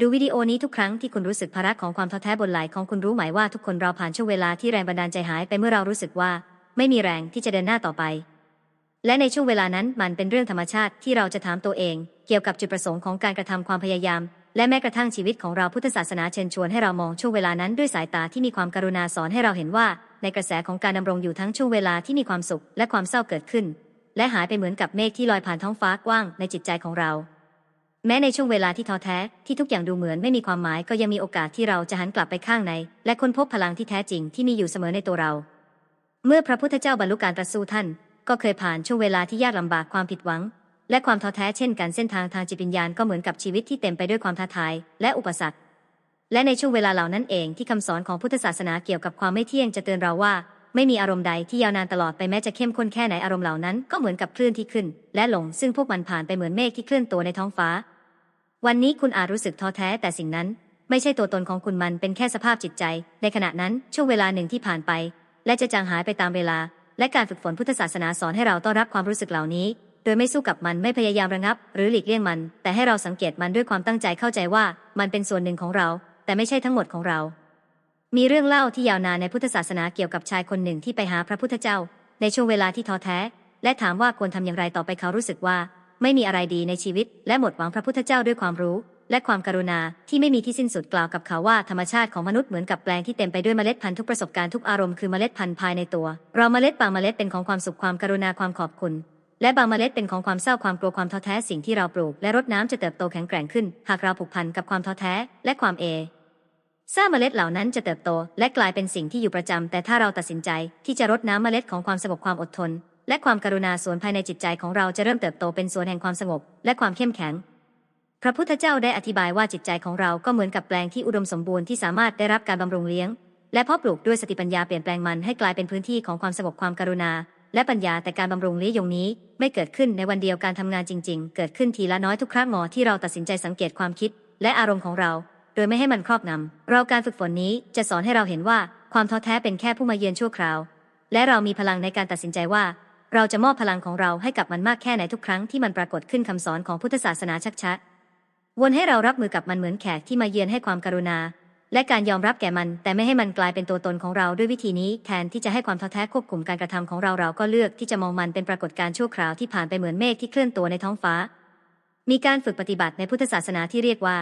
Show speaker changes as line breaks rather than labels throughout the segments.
ดูวิดีโอนี้ทุกครั้งที่คุณรู้สึกภาระของความท้อแท้บนไหลของคุณรู้ไหมว่าทุกคนเราผ่านช่วงเวลาที่แรงบันดาลใจหายไปเมื่อเรารู้สึกว่า ไม่มีแรงที่จะเดินหน้าต่อไป และในช่วงเวลานั้นมันเป็นเรื่องธรรมชาติที่เราจะถามตัวเอง เกี่ยวกับจุดประสงค์ของการกระทำความพยายาม และแม้กระทั่งชีวิตของเราพุทธศาสนาเชิญชวนให้เรามองช่วงเวลานั้นด้วยสายตาที่มีความกรุณาสอนให้เราเห็นว่า ในกระแสของการดำรงอยู่ทั้งช่วงเวลาที่มีความสุขและความเศร้าเกิดขึ้น และหายไปเหมือนกับเมฆที่ลอยผ่านท้องฟ้ากว้างในจิตใจของเรา แม้ในช่วงเวลาที่ท้อแท้ที่ทุกอย่างดูเหมือนไม่มีความหมายก็ยังมีโอกาสที่เราจะหันกลับไปข้างใน และค้นพบพลังที่แท้จริงที่มีอยู่เสมอในตัวเรา เมื่อพระพุทธเจ้าบรรลุการตรัสรู้ท่าน ก็เคยผ่านช่วงเวลาที่ยากลำบากความผิดหวัง และความท้อแท้เช่นกันเส้นทางทางจิตวิญญาณก็เหมือนกับชีวิตที่เต็มไปด้วยความท้าทายและอุปสรรค และในช่วงเวลาเหล่านั้นเองที่คำสอนของพุทธศาสนาเกี่ยวกับความไม่เที่ยงจะเตือนเราว่า ไม่มีอารมณ์ใดที่ยาวนานตลอดไปแม้จะเข้มข้นแค่ไหนอารมณ์เหล่านั้นก็เหมือนกับคลื่นที่ขึ้น และลงซึ่งพวกมันผ่านไปเหมือนเมฆที่เคลื่อนตัวในท้องฟ้า วันนี้คุณอาจรู้สึกท้อแท้แต่สิ่งนั้น ไม่ใช่ตัวตนของคุณมันเป็นแค่สภาพจิตใจ ในขณะนั้นช่วงเวลาหนึ่งที่ผ่านไป และจะจางหายไปตามเวลา และการฝึกฝนพุทธศาสนาสอนให้เราต้อนรับความรู้สึกเหล่านี้ โดยไม่สู้กับมันไม่พยายามระงับ หรือหลีกเลี่ยงมัน แต่ให้เราสังเกตมันด้วยความตั้งใจเข้าใจว่า มันเป็นส่วนหนึ่งของเรา แต่ไม่ใช่ทั้งหมดของเรา มีเรื่องเล่าที่ยาวนานในพุทธศาสนาเกี่ยวกับชายคนหนึ่งที่ไปหาพระพุทธเจ้า ในช่วงเวลาที่ท้อแท้ และถามว่าควรทำอย่างไรต่อไปเขารู้สึกว่า ไม่มีอะไรดีในชีวิต และหมดหวังพระพุทธเจ้าด้วยความรู้ และความกรุณาที่ไม่มีที่สิ้นสุดกล่าวกับเขาว่าธรรมชาติของมนุษย์เหมือนกับแปลงที่เต็มไปด้วยเมล็ดพันธุ์ทุกประสบการณ์ทุกอารมณ์คือเมล็ดพันธุ์ภายในตัว เราเมล็ดบางเมล็ดเป็นของความสุขความกรุณาความขอบคุณ และบางเมล็ดเป็นของความเศร้าความกลัวความท้อแท้สิ่งที่เราปลูก และรดน้ำจะเติบโตแข็งแกร่งขึ้น หากเราผูกพันกับความท้อแท้ และความเอซ่าเมล็ดเหล่านั้นจะเติบโต และกลายเป็นสิ่งที่อยู่ประจำแต่ถ้าเราตัดสินใจที่จะรดน้ำเมล็ดของความสงบความอดทน และความกรุณาสวนภายในจิตใจของเราจะเริ่มเติบโตเป็นสวนแห่งความสงบ และความเข้มแข็ง พระพุทธเจ้าได้อธิบายว่าจิตใจของเราก็เหมือนกับแปลงที่อุดมสมบูรณ์ที่สามารถได้รับการบำรุงเลี้ยง และเพาะปลูกด้วยสติปัญญาเปลี่ยนแปลงมันให้กลายเป็นพื้นที่ของความสงบความกรุณา และปัญญาแต่การบำรุงเลี้ยงนี้ ไม่เกิดขึ้นในวันเดียวการทำงานจริง ๆ เกิดขึ้นทีละน้อยทุกครั้งหมอที่เราตัดสินใจสังเกตความคิด และอารมณ์ของเรา โดยไม่ให้มันครอบงำเราการฝึกฝนนี้จะสอนให้เราเห็นว่าความท้อแท้เป็นแค่ผู้มาเยือนชั่วคราว และเรามีพลังในการตัดสินใจว่า เราจะมอบพลังของเราให้กับมันมากแค่ไหนทุกครั้งที่มันปรากฏขึ้นคำสอนของพุทธศาสนาชักชัดวนให้เรารับมือกับมันเหมือนแขกที่มาเยือนให้ความกรุณา และการยอมรับแก่มันแต่ไม่ให้มันกลายเป็นตัวตนของเราด้วยวิธีนี้แทนที่จะให้ความท้อแท้ควบคุมการกระทำของเราเราก็เลือกที่จะมองมันเป็นปรากฏการณ์ชั่วคราวที่ผ่านไปเหมือนเมฆที่เคลื่อนตัวในท้องฟ้า มีการฝึกปฏิบัติในพุทธศาสนาที่เรียกว่า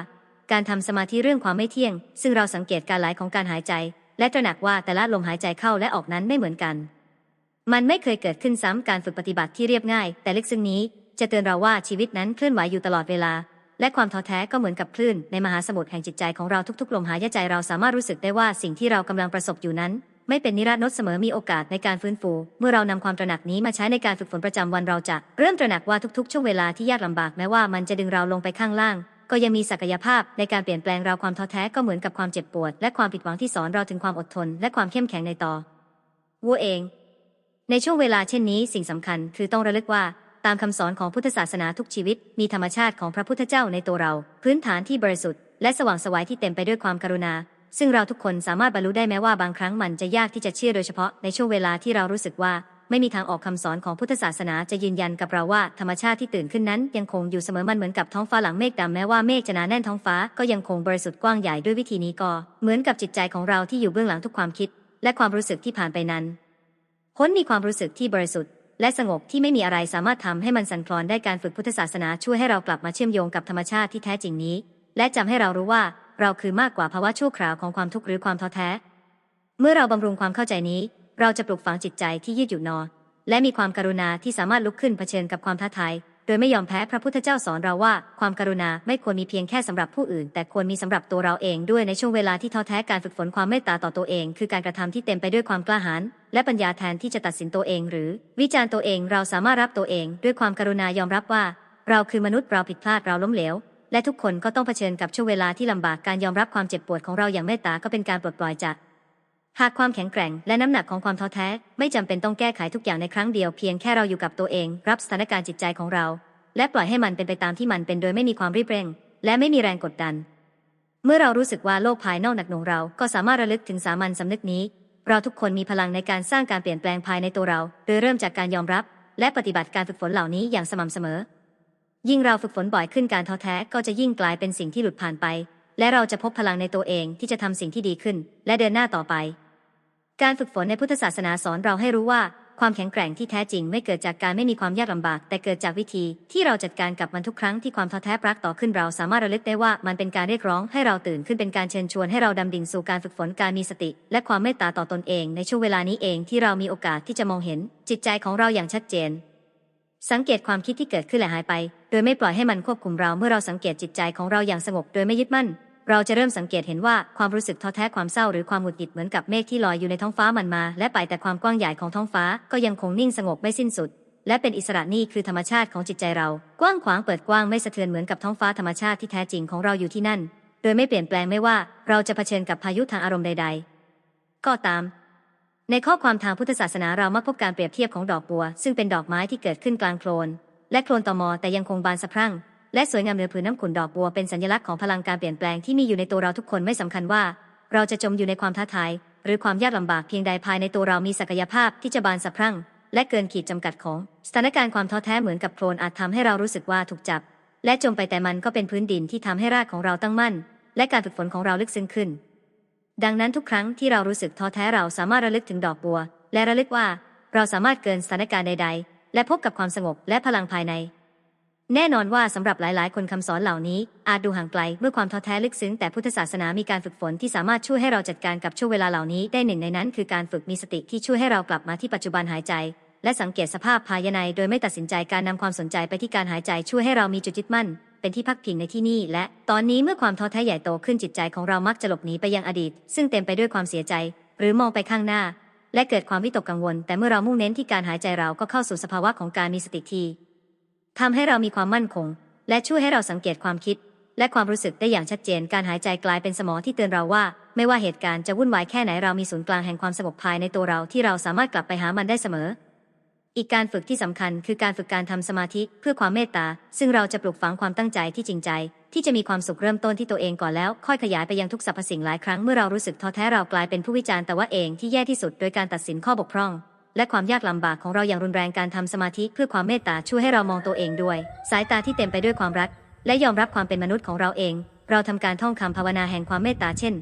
การทำสมาธิเรื่องความไม่เที่ยง ซึ่งเราสังเกตการไหลของการหายใจ และตระหนักว่าแต่ละลมหายใจเข้าและออกนั้นไม่เหมือนกัน มันไม่เคยเกิดขึ้นซ้ำการฝึกปฏิบัติที่เรียบง่าย แต่ลึกซึ้งนี้จะเตือนเราว่าชีวิตนั้นเคลื่อนไหวอยู่ตลอดเวลา และความท้อแท้ก็เหมือนกับคลื่น ในมหาสมุทรแห่งจิตใจของเราทุกๆลมหายใจเราสามารถรู้สึกได้ว่าสิ่งที่เรากำลังประสบอยู่นั้น ไม่เป็นนิรันดร์นเสมอมีโอกาสในการฟื้นฟู เมื่อเรานำความตระหนักนี้มาใช้ในการฝึกฝนประจำวันเราจะเริ่มตระหนักว่าทุกๆ ช่วงเวลาที่ยากลำบากแม้ว่ามันจะดึงเราลงไปข้างล่าง ก็ยังมีศักยภาพในการเปลี่ยนแปลงเราความท้อแท้ก็เหมือนกับความเจ็บปวด และความผิดหวังที่สอนเราถึงความอดทน และความเข้มแข็งในต่อวัวเอง ในช่วงเวลาเช่นนี้สิ่งสำคัญคือต้องระลึกว่าตามคำสอนของพุทธศาสนาทุกชีวิต มีธรรมชาติของพระพุทธเจ้าในตัวเรา พื้นฐานที่บริสุทธิ์และสว่างสวายที่เต็มไปด้วยความกรุณา ซึ่งเราทุกคนสามารถบรรลุได้แม้ว่าบางครั้งมันจะยากที่จะเชื่อโดยเฉพาะในช่วงเวลาที่เรารู้สึกว่า ไม่มีทางออกคำสอนของพุทธศาสนาจะยืนยันกับเราว่าธรรมชาติที่ตื่นขึ้นนั้น ยังคงอยู่เสมอมันเหมือนกับท้องฟ้าหลังเมฆดำแม้ว่าเมฆจะหนาแน่นท้องฟ้าก็ยังคงบริสุทธิ์กว้างใหญ่ด้วยวิธีนี้ก็ เหมือนกับจิตใจของเราที่อยู่เบื้องหลังทุกความคิด และความรู้สึกที่ผ่านไปนั้น พ้นมีความรู้สึกที่บริสุทธิ์และสงบที่ไม่มีอะไรสามารถทำให้มันสั่นคลอนได้การฝึกพุทธศาสนาช่วยให้เรากลับมาเชื่อมโยงกับธรรมชาติที่แท้จริงนี้ และจำให้เรารู้ว่าเราคือมากกว่าภาวะชั่วคราวของความทุกข์หรือความท้อแท้ เมื่อเราบำรุงความเข้าใจนี้ เราจะปลูกฝังจิตใจที่ยืดหยุ่นนอ และมีความกรุณาที่สามารถลุกขึ้นเผชิญกับความท้าทาย โดยไม่ยอมแพ้พระพุทธเจ้าสอนเราว่า ความกรุณาไม่ควรมีเพียงแค่สำหรับผู้อื่น แต่ควรมีสำหรับตัวเราเองด้วยในช่วงเวลาที่ท้อแท้การฝึกฝนความเมตตาต่อตัวเอง คือการกระทำที่เต็มไปด้วยความกล้าหาญและปัญญาแทนที่จะตัดสินตัวเอง หรือ วิจารณ์ตัวเองเราสามารถรับตัวเอง ด้วยความกรุณายอมรับว่า เราคือมนุษย์เราผิดพลาดเราล้มเหลวและทุกคนก็ต้องเผชิญกับช่วงเวลาที่ลำบากการยอมรับความเจ็บปวดของเราอย่างเมตตาก็เป็นการปลดปล่อยจาก หากความแข็งแกร่งและน้ำหนักของความท้อแท้ ไม่จำเป็นต้องแก้ไขทุกอย่างในครั้งเดียวเพียงแค่เราอยู่กับตัวเอง รับสถานการณ์จิตใจของเรา และปล่อยให้มันเป็นไปตามที่มันเป็นโดยไม่มีความรีบเร่ง และไม่มีแรงกดดัน เมื่อเรารู้สึกว่าโลกภายนอกหนักหน่วงเรา ก็สามารถระลึกถึงสามัญสำนึกนี้ เราทุกคนมีพลังในการสร้างการเปลี่ยนแปลงภายในตัวเรา โดยเริ่มจากการยอมรับ และปฏิบัติการฝึกฝนเหล่านี้อย่างสม่ำเสมอ ยิ่งเราฝึกฝนบ่อยขึ้นการท้อแท้ก็จะยิ่งกลายเป็นสิ่งที่หลุดผ่านไป และเราจะพบพลังในตัวเองที่จะทำสิ่งที่ดีขึ้น และเดินหน้าต่อไป การฝึกฝนในพุทธศาสนาสอนเราให้รู้ว่า ความแข็งแกร่งที่แท้จริงไม่เกิดจากการไม่มีความยากลำบาก แต่เกิดจากวิธีที่เราจัดการกับมันทุกครั้งที่ความท้อแท้ปรากต่อขึ้นเราสามารถระลึกได้ว่ามันเป็นการเรียกร้องให้เราตื่นขึ้นเป็นการเชิญชวนให้เราดำดิ่งสู่การฝึกฝนการมีสติ และความเมตตาต่อตนเอง ในช่วงเวลานี้เองที่เรามีโอกาสที่จะมองเห็น จิตใจของเราอย่างชัดเจน สังเกตความคิดที่เกิดขึ้นและหายไป โดยไม่ปล่อยให้มันควบคุมเราเมื่อเราสังเกตจิตใจของเราอย่างสงบ โดยไม่ยึดมั่น เราจะเริ่มสังเกตเห็นว่าความรู้สึกท้อแท้ความเศร้าหรือความหงุดหงิดเหมือนกับเมฆที่ลอยอยู่ในท้องฟ้ามันมา และไปแต่ความกว้างใหญ่ของท้องฟ้าก็ยังคงนิ่งสงบไม่สิ้นสุด และเป็นอิสระนี่คือธรรมชาติของจิตใจเรา กว้างขวางเปิดกว้างไม่สะเทือนเหมือนกับท้องฟ้าธรรมชาติที่แท้จริงของเราอยู่ที่นั่น โดยไม่เปลี่ยนแปลงไม่ว่าเราจะเผชิญกับพายุทางอารมณ์ใด ๆ ก็ตาม ในข้อความทางพุทธศาสนาเรามักพบการเปรียบเทียบของดอกบัว ซึ่งเป็นดอกไม้ที่เกิดขึ้นกลางโคลนและโคลนตอมอแต่ยังคงบานสะพรั่ง และสวยงามเหนือผืนน้ำขุ่นดอกบัวเป็นสัญลักษณ์ของพลังการเปลี่ยนแปลงที่มีอยู่ในตัวเราทุกคนไม่สำคัญว่า เราจะจมอยู่ในความท้าทาย หรือความยากลำบากเพียงใดภายในตัวเรามีศักยภาพที่จะบานสะพรั่ง และเกินขีดจำกัดของสถานการณ์ความท้อแท้เหมือนกับโคลนอาจทำให้เรารู้สึกว่าถูกจับ และจมไปแต่มันก็เป็นพื้นดินที่ทำให้รากของเราตั้งมั่น และการฝึกฝนของเราลึกซึ้งขึ้น ดังนั้นทุกครั้งที่เรารู้สึกท้อแท้เราสามารถระลึกถึงดอกบัว และระลึกว่า เราสามารถเกินสถานการณ์ใด ๆ และพบกับความสงบและพลังภายใน แน่นอนว่าสำหรับหลาย ๆ คนคำสอนเหล่านี้ อาจดูห่างไกลเมื่อความท้อแท้ลึกซึ้งแต่พุทธศาสนามีการฝึกฝนที่สามารถช่วยให้เราจัดการกับช่วงเวลาเหล่านี้ได้หนึ่งในนั้น คือการฝึกมีสติที่ช่วยให้เรากลับมาที่ปัจจุบันหายใจ และสังเกตสภาพภายในโดยไม่ตัดสินใจการนำความสนใจไปที่การหายใจช่วยให้เรามีจุดยึดมั่น เป็นที่พักพิงในที่นี่ และ ตอนนี้เมื่อความท้อแท้ใหญ่โตขึ้นจิตใจของเรามักจะหลบหนีไปยังอดีต ซึ่งเต็มไปด้วยความเสียใจ หรือมองไปข้างหน้า และเกิดความวิตกกังวล แต่เมื่อเรามุ่งเน้นที่การหายใจเราก็เข้าสู่สภาวะของการมีสติที ทำให้เรามีความมั่นคง และช่วยให้เราสังเกตความคิด และความรู้สึกได้อย่างชัดเจน การหายใจกลายเป็นสมอที่เตือนเราว่า ไม่ว่าเหตุการณ์จะวุ่นวายแค่ไหนเรามีศูนย์กลางแห่งความสงบภายในตัวเราที่เราสามารถกลับไปหามันได้เสมอ อีกการฝึกที่สำคัญคือการฝึกการทำสมาธิเพื่อความเมตตา ซึ่งเราจะปลูกฝังความตั้งใจที่จริงใจ ที่จะมีความสุขเริ่มต้นที่ตัวเองก่อนแล้ว ค่อยขยายไปยังทุกสรรพสิ่งหลายครั้งเมื่อเรารู้สึกท้อแท้เรากลายเป็นผู้วิจารณ์แต่ว่าเองที่แย่ที่สุดโดยการตัดสินข้อบกพร่อง และความยากลำบากของเราอย่างรุนแรงการทำสมาธิเพื่อความเมตตาช่วยให้เรามองตัวเองด้วย สายตาที่เต็มไปด้วยความรัก และยอมรับความเป็นมนุษย์ของเราเอง เราทำการท่องคำภาวนาแห่งความเมตตาเช่น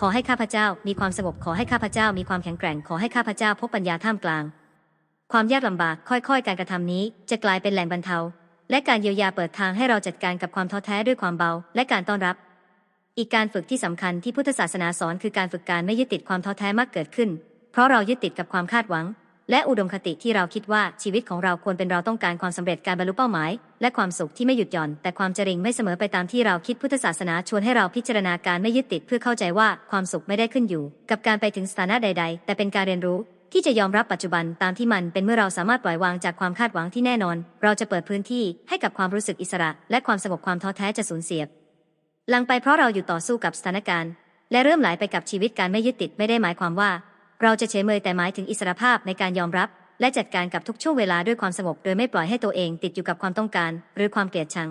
ขอให้ข้าพเจ้ามีความสงบขอให้ข้าพเจ้ามีความแข็งแกร่งขอให้ข้าพเจ้าพบปัญญาท่ามกลาง ความยากลำบากค่อยๆ การกระทำนี้ จะกลายเป็นแหล่งบรรเทา และการเยียวยาเปิดทางให้เราจัดการกับความท้อแท้ด้วยความเบา และการต้อนรับ อีกการฝึกที่สำคัญที่พุทธศาสนาสอนคือการฝึกการไม่ยึดติดความท้อแท้มักเกิดขึ้น เพราะเรายึดติดกับความคาดหวัง และอุดมคติที่เราคิดว่าชีวิตของเราควรเป็นเราต้องการความสำเร็จการบรรลุเป้าหมาย และความสุขที่ไม่หยุดหย่อน แต่ความจริงไม่เสมอไปตามที่เราคิดพุทธศาสนาชวนให้เราพิจารณาการไม่ยึดติดเพื่อเข้าใจว่าความสุขไม่ได้ขึ้นอยู่ กับการไปถึงสถานะใด ๆ แต่เป็นการเรียนรู้ที่จะยอมรับปัจจุบันตามที่มันเป็นเมื่อเราสามารถปล่อยวางจากความคาดหวังที่แน่นอน เราจะเปิดพื้นที่ให้กับความรู้สึกอิสระ และความสงบความท้อแท้จะสูญเสียลังไปเพราะเราอยู่ต่อสู้กับสถานการณ์ และเริ่มไหลไปกับชีวิตการไม่ยึดติดไม่ได้หมายความว่า เราจะเฉยเมยแต่หมายถึงอิสรภาพในการยอมรับ และจัดการกับทุกช่วงเวลาด้วยความสงบ โดยไม่ปล่อยให้ตัวเองติดอยู่กับความต้องการ หรือความเกลียดชัง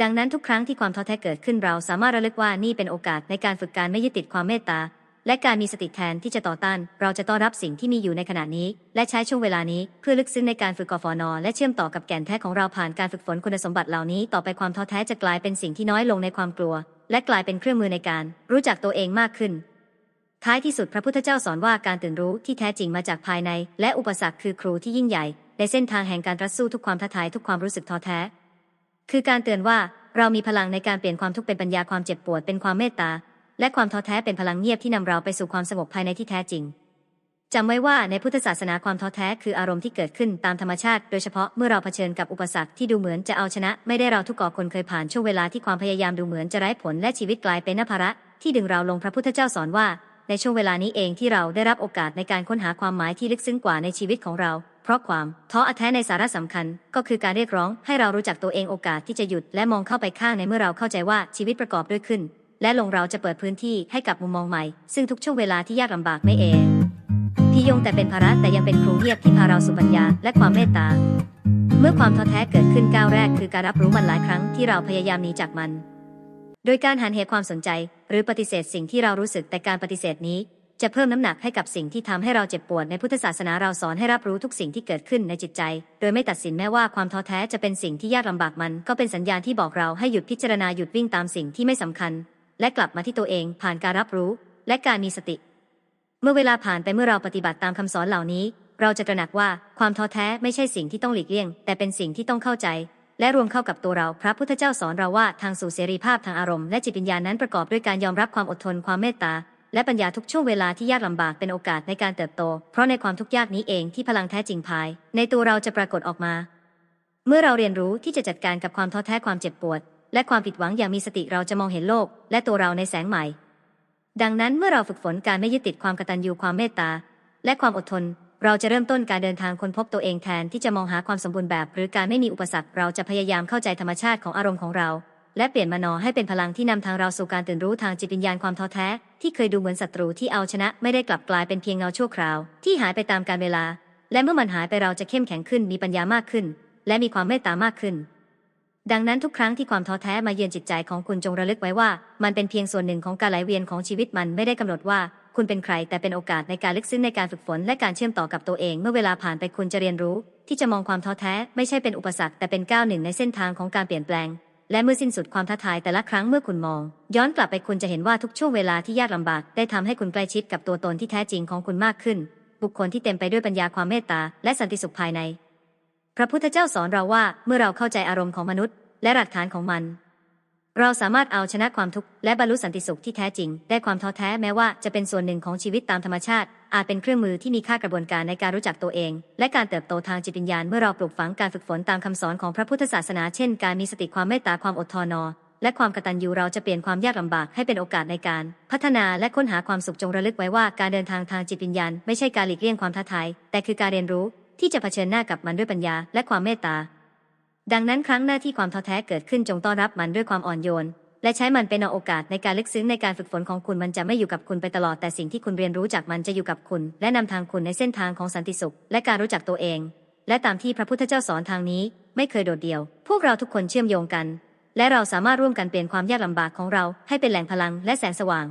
ดังนั้นทุกครั้งที่ความท้อแท้เกิดขึ้นเราสามารถระลึกว่านี่เป็นโอกาสในการฝึกการไม่ยึดติดความเมตตาและการมีสติแทนที่จะต่อต้าน เราจะต้อนรับสิ่งที่มีอยู่ในขณะนี้ และใช้ช่วงเวลานี้เพื่อลึกซึ้งในการฝึกกฟอนและเชื่อมต่อกับแก่นแท้ของเราผ่านการฝึกฝนคุณสมบัติเหล่านี้ ต่อไปความท้อแท้จะกลายเป็นสิ่งที่น้อยลงในความกลัว และกลายเป็นเครื่องมือในการ รู้จักตัวเองมากขึ้น ท้ายที่สุดพระพุทธเจ้าสอนว่าการตื่นรู้ที่แท้จริงมาจากภายใน และอุปสรรคคือครูที่ยิ่งใหญ่ในเส้นทางแห่งการรัดสู้ทุกความท้าทายทุกความรู้สึกท้อแท้ คือการเตือนว่าเรามีพลังในการเปลี่ยนความทุกข์เป็นปัญญาความเจ็บปวดเป็นความเมตตา และความท้อแท้เป็นพลังเงียบที่นำเราไปสู่ความสงบภายในที่แท้จริงจำไว้ว่าในพุทธศาสนาความท้อแท้คืออารมณ์ที่เกิดขึ้นตามธรรมชาติ โดยเฉพาะเมื่อเราเผชิญกับอุปสรรคที่ดูเหมือนจะเอาชนะ ไม่ได้เราทุกก่อคนเคยผ่านช่วงเวลาที่ความพยายามดูเหมือนจะไร้ผลและชีวิตกลายเป็นนภาระที่ดึงเราลงพระพุทธเจ้าสอนว่า ในช่วงเวลานี้เองที่เราได้รับโอกาสในการค้นหาความหมายที่ลึกซึ้งกว่าในชีวิตของเรา เพราะความท้อแท้ในสาระสำคัญ ก็คือการเรียกร้องให้เรารู้จักตัวเองโอกาสที่จะหยุดและมองเข้าไปข้างในเมื่อเราเข้าใจว่าชีวิตประกอบด้วยขึ้น และลงเราจะเปิดพื้นที่ให้กับมุมมองใหม่ ซึ่งทุกช่วงเวลาที่ยากลำบากไม่เองพี่ยงแต่เป็นภาระแต่ยังเป็นครูเงียบที่พาเราสู่ปัญญาและความเมตตา เมื่อความท้อแท้เกิดขึ้นก้าวแรกคือการรับรู้มันหลายครั้งที่เราพยายามหนีจากมัน โดยการหันเหความสนใจ หรือปฏิเสธสิ่งที่เรารู้สึกแต่การปฏิเสธนี้ จะเพิ่มน้ำหนักให้กับสิ่งที่ทำให้เราเจ็บปวดในพุทธศาสนาเราสอนให้รับรู้ทุกสิ่งที่เกิดขึ้นในจิตใจ โดยไม่ตัดสินแม้ว่าความท้อแท้จะเป็นสิ่งที่ยากลำบากมัน ก็เป็นสัญญาณที่บอกเราให้หยุดพิจารณาหยุดวิ่งตามสิ่งที่ไม่สำคัญ และกลับมาที่ตัวเองผ่านการรับรู้ และการมีสติ เมื่อเวลาผ่านไปเมื่อเราปฏิบัติตามคำสอนเหล่านี้ เราจะตระหนักว่าความท้อแท้ไม่ใช่สิ่งที่ต้องหลีกเลี่ยง แต่เป็นสิ่งที่ต้องเข้าใจ และรวมเข้ากับตัวเรา พระพุทธเจ้าสอนเราว่าทางสู่เสรีภาพทางอารมณ์และจิตวิญญาณนั้นประกอบด้วยการยอมรับความอดทนความเมตตา และปัญญาทุกช่วงเวลาที่ยากลำบากเป็นโอกาสในการเติบโต เพราะในความทุกข์ยากนี้เองที่พลังแท้จริงภาย ในตัวเราจะปรากฏออกมา เมื่อเราเรียนรู้ที่จะจัดการกับความท้อแท้ความเจ็บปวด และความผิดหวังอย่างมีสติเราจะมองเห็นโลก และตัวเราในแสงใหม่ ดังนั้นเมื่อเราฝึกฝนการไม่ยึดติดความกตัญญูความเมตตา และความอดทน เราจะเริ่มต้นการเดินทางค้นพบตัวเองแทนที่จะมองหาความสมบูรณ์แบบ หรือการไม่มีอุปสรรคเราจะพยายามเข้าใจธรรมชาติของอารมณ์ของเรา และเปลี่ยนมโนให้เป็นพลังที่นำทางเราสู่การตื่นรู้ทางจิตวิญญาณความท้อแท้ ที่เคยดูเหมือนศัตรูที่เอาชนะ ไม่ได้กลับกลายเป็นเพียงเงาชั่วคราว ที่หายไปตามกาลเวลา และเมื่อมันหายไปเราจะเข้มแข็งขึ้นมีปัญญามากขึ้น และมีความเมตตามากขึ้น ดังนั้นทุกครั้งที่ความท้อแท้มาเยือนจิตใจของคุณจงระลึกไว้ว่า มันเป็นเพียงส่วนหนึ่งของการไหลเวียนของชีวิตมันไม่ได้กำหนดว่า คุณเป็นใคร แต่เป็นโอกาสในการลึกซึ้งในการฝึกฝน และการเชื่อมต่อกับตัวเอง เมื่อเวลาผ่านไปคุณจะเรียนรู้ ที่จะมองความท้อแท้ ไม่ใช่เป็นอุปสรรคแต่เป็นก้าวหนึ่งในเส้นทางของการเปลี่ยนแปลง และเมื่อสิ้นสุดความท้าทายแต่ละครั้งเมื่อคุณมอง ย้อนกลับไปคุณจะเห็นว่าทุกช่วงเวลาที่ยากลำบากได้ทำให้คุณใกล้ชิดกับตัวตนที่แท้จริงของคุณมากขึ้น บุคคลที่เต็มไปด้วยปัญญาความเมตตาและสันติสุขภายใน พระพุทธเจ้าสอนเราว่าเมื่อเราเข้าใจอารมณ์ของมนุษย์ และหลักฐานของมัน เราสามารถเอาชนะความทุกข์และบรรลุสันติสุขที่แท้จริง ได้ความท้อแท้แม้ว่าจะเป็นส่วนหนึ่งของชีวิตตามธรรมชาติ อาจเป็นเครื่องมือที่มีค่ากระบวนการในการรู้จักตัวเอง และการเติบโตทางจิตวิญญาณเมื่อเราปลูกฝังการฝึกฝนตามคำสอนของพระพุทธศาสนาเช่น การมีสติความเมตตาความอดทนและความกตัญญูเราจะเปลี่ยนความยากลำบากให้เป็นโอกาสในการ พัฒนาและค้นหาความสุขจงระลึกไว้ว่าการเดินทางทางจิตวิญญาณไม่ใช่การหลีกเลี่ยงความท้าทายแต่คือการเรียนรู้ที่จะเผชิญหน้ากับมันด้วยปัญญาและความเมตตา ดังนั้นครั้งหน้าที่ความท้อแท้เกิดขึ้นจงต้อนรับมันด้วยความอ่อนโยน และใช้มันเป็นโอกาสในการลึกซึ้งในการฝึกฝนของคุณมันจะไม่อยู่กับคุณไปตลอดแต่สิ่งที่คุณเรียนรู้จากมันจะอยู่กับคุณ และนำทางคุณในเส้นทางของสันติสุข และการรู้จักตัวเอง และตามที่พระพุทธเจ้าสอนทางนี้ ไม่เคยโดดเดี่ยว พวกเราทุกคนเชื่อมโยงกัน และเราสามารถร่วมกันเปลี่ยนความยากลำบากของเราให้เป็นแหล่งพลังและแสงสว่าง